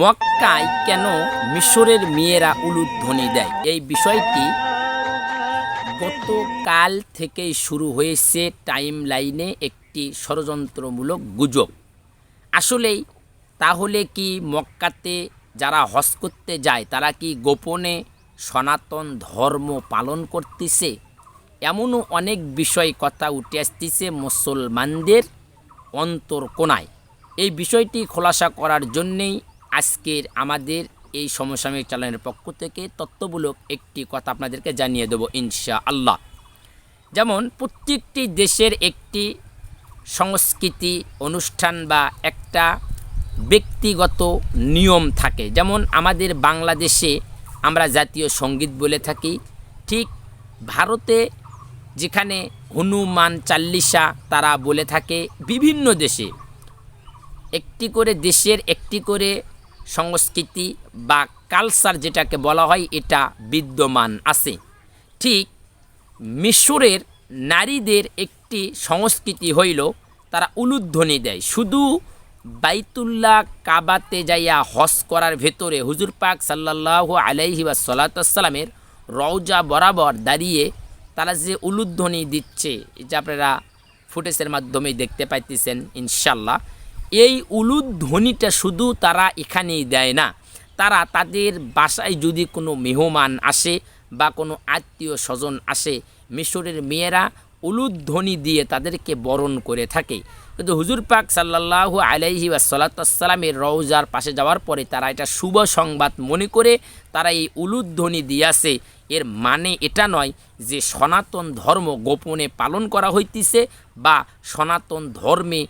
মক্কায় কেন মিশরের মেয়েরা উলুধ্বনি দেয়? এই বিষয়টি গতকাল থেকেই শুরু হয়েছে টাইম লাইনে একটি ষড়যন্ত্রমূলক গুজব। আসলেই, তাহলে কি মক্কাতে যারা হজ করতে যায়, তারা কি গোপনে সনাতন ধর্ম পালন করতেছে? এমনও অনেক বিষয় কথা উঠে আসতেছে মুসলমানদের অন্তর কোনায় এই বিষয়টি খোলাসা করার জন্যেই আজকের আমাদের এই সমসাময়িক চ্যানেলের পক্ষ থেকে তত্ত্বমূলক একটি কথা আপনাদেরকে জানিয়ে দেবো ইনশা আল্লাহ যেমন, প্রত্যেকটি দেশের একটি সংস্কৃতি, অনুষ্ঠান বা একটা ব্যক্তিগত নিয়ম থাকে। যেমন, আমাদের বাংলাদেশে আমরা জাতীয় সংগীত বলে থাকি। ঠিক ভারতে যেখানে হনুমান চাল্লিশা তারা বলে থাকে বিভিন্ন দেশে। একটি করে দেশের একটি করে সংস্কৃতি বা কালচার যেটাকে বলা হয়, এটা বিদ্যমান আছে। ঠিক মিশরের নারীদের একটি সংস্কৃতি হইল, তারা উলুধ্বনি দেয়। শুধু বাইতুল্লাহ কাবাতে যাইয়া হজ করার ভেতরে হুজুর পাক সাল্লাহ আলাইহি বা সাল্লাতামের রওজা বরাবর দাঁড়িয়ে তারা যে উলুধ্বনি দিচ্ছে, এটা আপনারা ফুটেজের মাধ্যমে দেখতে পাইতেছেন ইনশাল্লাহ এই উলুধ্বনিটা শুধু তারা এখানেই দেয় না। তারা তাদের বাসায় যদি কোনো মেহমান আসে বা কোনো আত্মীয় স্বজন আসে, মিশরের মেয়েরা উলুধ্বনি দিয়ে তাদেরকে বরণ করে থাকে। কিন্তু হুজুর পাক সাল্লাহ আলাইহি ওয়াসাল্লাতামের রওজার পাশে যাওয়ার পরে তারা এটা শুভ সংবাদ মনে করে তারা এই উলুধ্বনি দিয়াছে এর মানে এটা নয় যে সনাতন ধর্ম গোপনে পালন করা হইতেছে বা সনাতন ধর্মে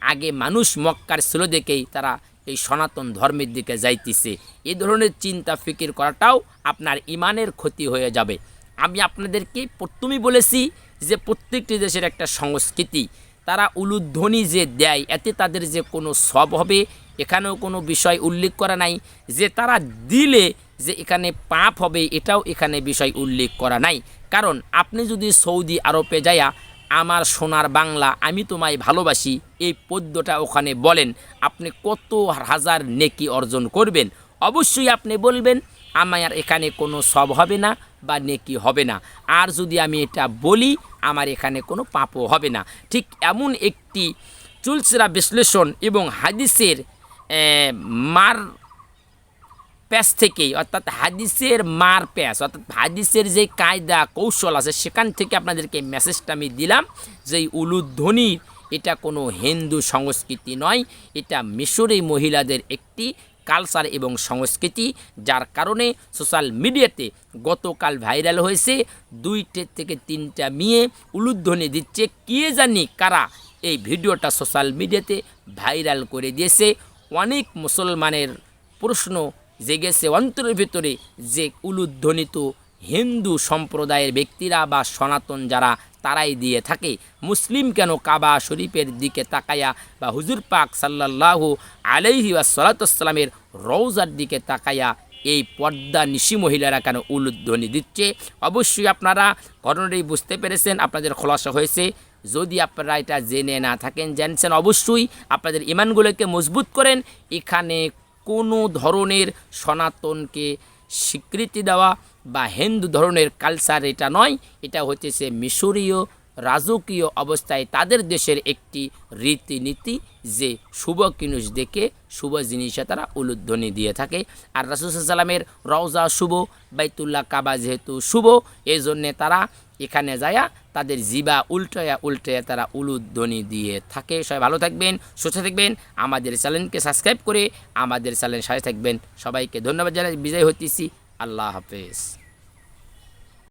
আগে মানুষ মক্কার ছিল দেখেই তারা এই সনাতন ধর্মের দিকে যাইতেছে। এ ধরনের চিন্তা ফিকির করাটাও আপনার ইমানের ক্ষতি হয়ে যাবে। আমি আপনাদেরকে প্রথমেই বলেছি যে প্রত্যেকটি দেশের একটা সংস্কৃতি। তারা উলুধ্বনি যে দেয়, এতে তাদের যে কোনো সব হবে, এখানেও কোনো বিষয় উল্লেখ করা নাই। যে তারা দিলে যে এখানে পাপ হবে, এটাও এখানে বিষয় উল্লেখ করা নাই। কারণ আপনি যদি সৌদি আরবে যায়া আমার সোনার বাংলা আমি তোমায় ভালোবাসি। এই পদ্যটা ওখানে বলেন, আপনি কত হাজার নেকি অর্জন করবেন। অবশ্যই আপনি বলবেন, আমার এখানে কোনো সব হবে না বা নেকি হবে না। আর যদি আমি এটা বলি, আমার এখানে কোনো পাপও হবে না। ঠিক এমন একটি চুলসেরা বিশ্লেষণ এবং হাদিসের মার প্যাচ থেকেই, অর্থাৎ হাদিসের মার প্যাচ অর্থাৎ হাদিসের যে কায়দা, কৌশল আছে, সেখান থেকে আপনাদেরকে মেসেজটা আমি দিলাম যে উলুধ্বনির এটা কোনো হিন্দু সংস্কৃতি নয়, এটা মিশরি মহিলাদের একটি কালচার এবং সংস্কৃতি, যার কারণে সোশ্যাল মিডিয়াতে গতকাল ভাইরাল হয়েছে, দুইটে থেকে তিনটা মেয়ে উলুধ্বনি দিচ্ছে, কে জানি কারা এই ভিডিওটা সোশ্যাল মিডিয়াতে ভাইরাল করে দিয়েছে। অনেক মুসলমানের প্রশ্ন জেগেছে অন্তরের ভিতরে যে উলুধ্বনিত হিন্দু সম্প্রদায়ের ব্যক্তিরা বা সনাতন যারা, তারাই দিয়ে থাকে। মুসলিম কেন কাবা শরীফের দিকে তাকায়া বা হুজুর পাক সাল্লাল্লাহু আলাইহি সালাতামের রৌজার দিকে তাকায়া এই পর্দা নিশি মহিলারা কেন উলুধ্বনি দিচ্ছে? অবশ্যই আপনারা ঘটনাটি বুঝতে পেরেছেন, আপনাদের খোলাসা হয়েছে। যদি আপনারা এটা জেনে না থাকেন, জানছেন, অবশ্যই আপনাদের ইমানগুলোকে মজবুত করেন। এখানে কোনো ধরনের সনাতনকে স্বীকৃতি দেওয়া বা হিন্দু ধরনের কালচার এটা নয়, এটা হচ্ছে মিশরীয় রাজকীয় অবস্থায় তাদের দেশের একটি রীতিনীতি যে শুভ কিনুষ দেখে শুভ জিনিসে তারা উলুধ্বনি দিয়ে থাকে। আর রাসুসাল্লামের রওজা শুভ, বাইতুল্লাহ কাবা যেহেতু শুভ এই জন্যে তারা এখানে যায়া তাদের জিবা উল্টায়া উল্টায়া তারা উলুধ্বনি দিয়ে থাকে। সবাই ভালো থাকবেন, সুস্থ থাকবেন। আমাদের চ্যানেলকে সাবস্ক্রাইব করে আমাদের চ্যানেল সাথে থাকবেন। সবাইকে ধন্যবাদ জানাই। বিজয় হতেছি আল্লাহ হাফেজ।